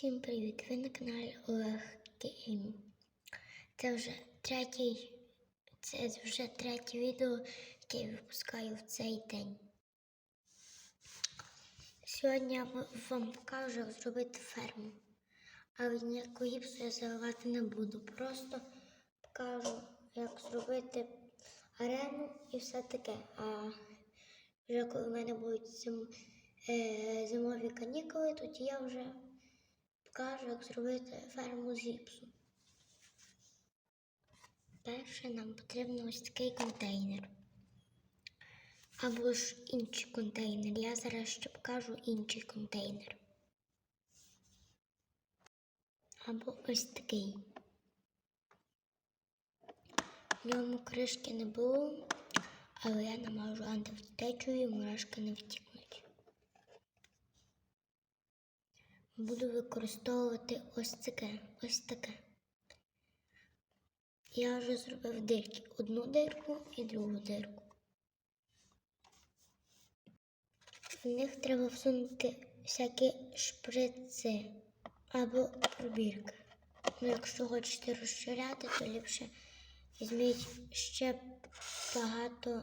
Всім привіт! Ви на каналі Олег Гейм. Це вже третій, це вже третє відео, яке я випускаю в цей день. Сьогодні я вам покажу, як зробити ферму. Але ніякого гіпсу я заливати не буду. Просто покажу, як зробити арену і все таке. А вже коли в мене будуть зим, е, зимові канікули, тоді я вже покажу, як зробити ферму з гіпсу. Перше нам потрібен ось такий контейнер. Або ж інший контейнер. Я зараз ще покажу інший контейнер. Або ось такий. В ньому кришки не було, але я намажу антивтечою і мурашки не втікнуть. Буду використовувати ось таке, ось таке. Я вже зробив дирки. Одну дирку і другу дирку. В них треба всунути всякі шприци або пробірки. Ну, якщо хочете розширяти, то ліпше візьміть ще багато.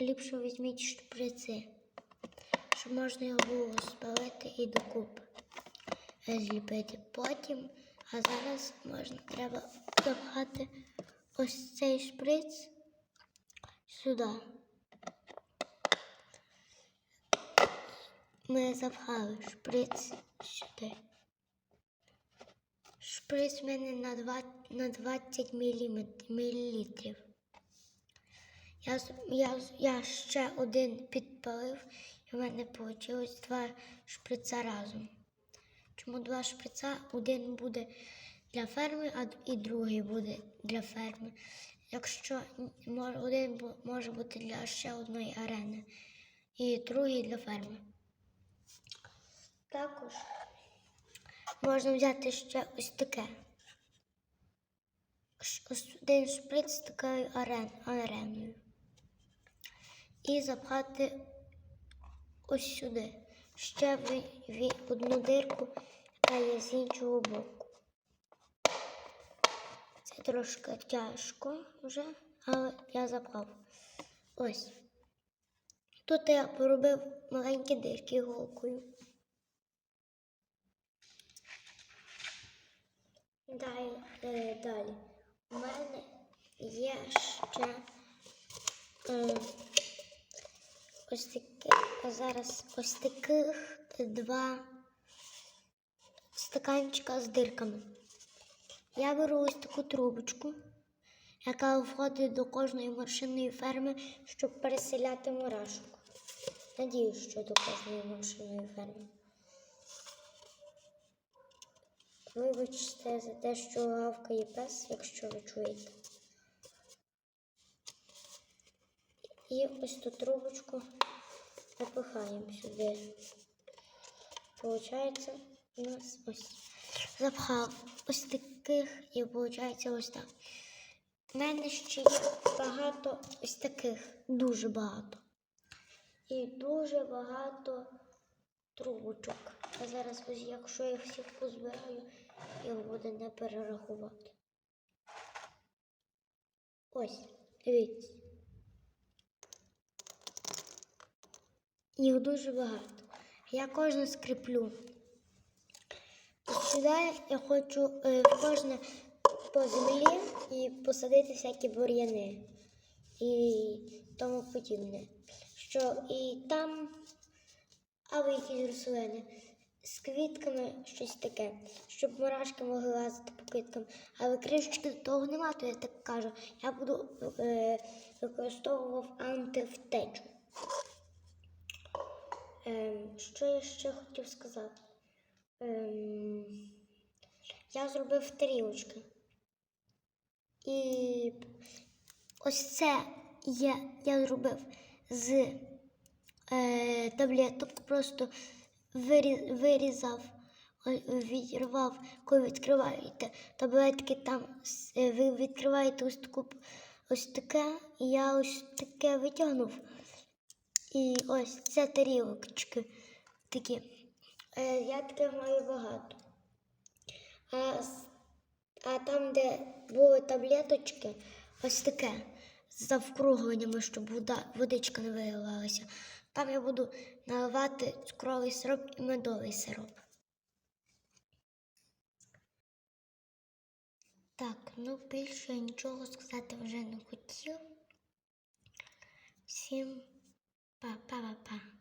Ліпше візьміть шприци, щоб можна його спалити і докупи зліпити потім. А зараз можна треба запхати ось цей шприц сюди. Ми запхали шприц сюди. Шприц в мене на 20, на 20 мілілітрів. Я, я, я ще один підпалив, і в мене вийшло два шприца разом. Чому два шприца? Один буде для ферми, а і другий буде для ферми. Якщо один може бути для ще одної арени, і другий для ферми. Також можна взяти ще ось таке. Один шприц з такою арен, ареною. І запхати ось сюди. Ще в одну дирку, яка є з іншого боку. Це трошки тяжко вже, але я запхав. Ось. Тут я поробив маленькі дирки голкою. Далі, е, далі. У мене є ще е, ось такі, а зараз ось таких два стаканчика з дирками. Я беру ось таку трубочку, яка входить до кожної машинної ферми, щоб переселяти мурашок. Надіюсь, що до кожної машинної ферми. Вибачте за те, що гавкає пес, якщо ви чуєте. І ось ту трубочку запихаємо сюди. Получається нас ось запхав ось таких і виходить ось так. У мене ще є багато ось таких, дуже багато. І дуже багато трубочок. А зараз, ось, якщо я всіх позбираю, їх буде не перерахувати. Ось, дивіться. Їх дуже багато. Я кожну скріплю. Сюди я хочу е, кожне по землі і посадити всякі бур'яни і тому подібне. Що і там або якісь рослини з квітками щось таке, щоб мурашки могли лазити по квіткам. Але кришечки того нема, то я так кажу. Я буду е, використовував антивтечу. Ем, що я ще хотів сказати? Ем, я зробив тарілочки. І ось це я, я зробив з е, таблеток, просто вирі, вирізав, відірвав, коли відкриваєте таблетки, там е, ви відкриваєте ось таку ось таке, і я ось таке витягнув. І ось це тарілочки такі. Е, я таких маю багато. А, а там, де були таблеточки, ось таке з завкругленнями, щоб вода, водичка не виливалася. Там я буду наливати цукровий сироп і медовий сироп. Так, ну більше я нічого сказати вже не хотів. Всім па-па-па-па.